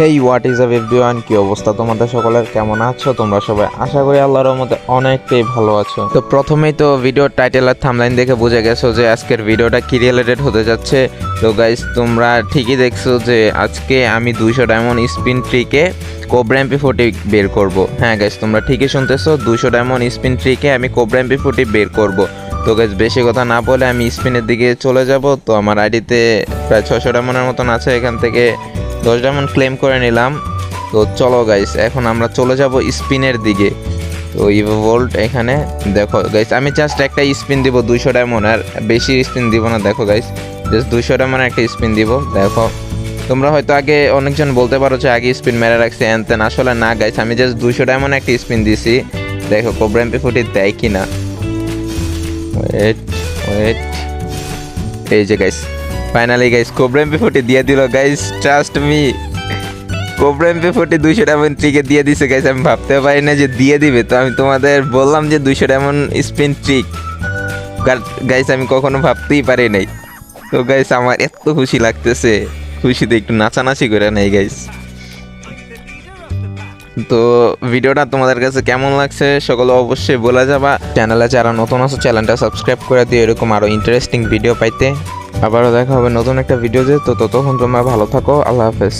Hey what is up everyone কি অবস্থা তোমাদের সকলের? কেমন আছো? তোমরা সবাই আশা করি আল্লাহর রহমতে অনেকটাই ভালো আছো। তো প্রথমেই তো ভিডিও টাইটেল আর থামলাইন দেখে বুঝে গেছো যে আজকের ভিডিওটা কি রিলেটেড হতে যাচ্ছে। তো গাইস তোমরা ঠিকই দেখছ যে আজকে আমি দুইশো ডায়মন্ড স্পিন ট্রিকে কোব্রাম্পি ফুটি বের করব। হ্যাঁ গাইস তোমরা ঠিকই শুনতেছো, দুইশো ডায়মন্ড স্পিন ট্রিকে আমি কোব্রাম্পি ফুটি বের করব। তো গাইস বেশি কথা না বলে আমি স্পিনের দিকে চলে যাব। তো আমার আইডিতে প্রায় ছশো ডায়মন্ডের মতন আছে এখান থেকে। দশ ডায়মন্ড ক্লেম করে নিলাম। তো চলো গাইস এখন আমরা চলে যাব স্পিনের দিকে। তো ভোল্ট এখানে, দেখো গাইস আমি জাস্ট একটা স্পিন দিব দুইশো ডায়মন্ড আর বেশি স্পিন দিব না, দেখো গাইস জাস্ট দুইশো ডায়মন্ড একটা স্পিন দিব, দেখো। তোমরা হয়তো আগে অনেকজন বলতে পারো যে আগে স্পিন মেরে রাখছি এন তেন আসলে না গাইস আমি জাস্ট দুইশো ডায়মন্ড একটা স্পিন দিছি। দেখো কোব্রাম্পি ফুটি দেয় কি না ওয়েট ওয়েট এই যে গাইস ফাইনালি গাইস কোব্রাম্পি ফুটি দিয়ে দিল গাইস ট্রাস্ট মি কোব্রাম্পি ফুটি দুইশো ডায়মন্ড ট্রিকে দিয়ে দিছে গাইস আমি ভাবতে পারি না যে দিয়ে দিবে, তো আমি তোমাদের বললাম যে দুইশো ডায়মন্ড স্পিন ট্রিক গাইস আমি কখনো ভাবতেই পারি নাই। তো গাইস আমার এত খুশি লাগতেছে। খুশিতে একটু নাচানাচি করে নেই গাইস তো, ভিডিওটা তোমাদের কাছে কেমন লাগছে সকলে অবশ্যই বলে যাবা। চ্যানেলে যারা নতুন আছে, চ্যানেলটা সাবস্ক্রাইব করে দিও, এরকম আরও ইন্টারেস্টিং ভিডিও পাইতে। আবারও দেখা হবে নতুন একটা ভিডিওতে তো ততক্ষণ তোমরা ভালো থাকো আল্লাহ হাফেজ।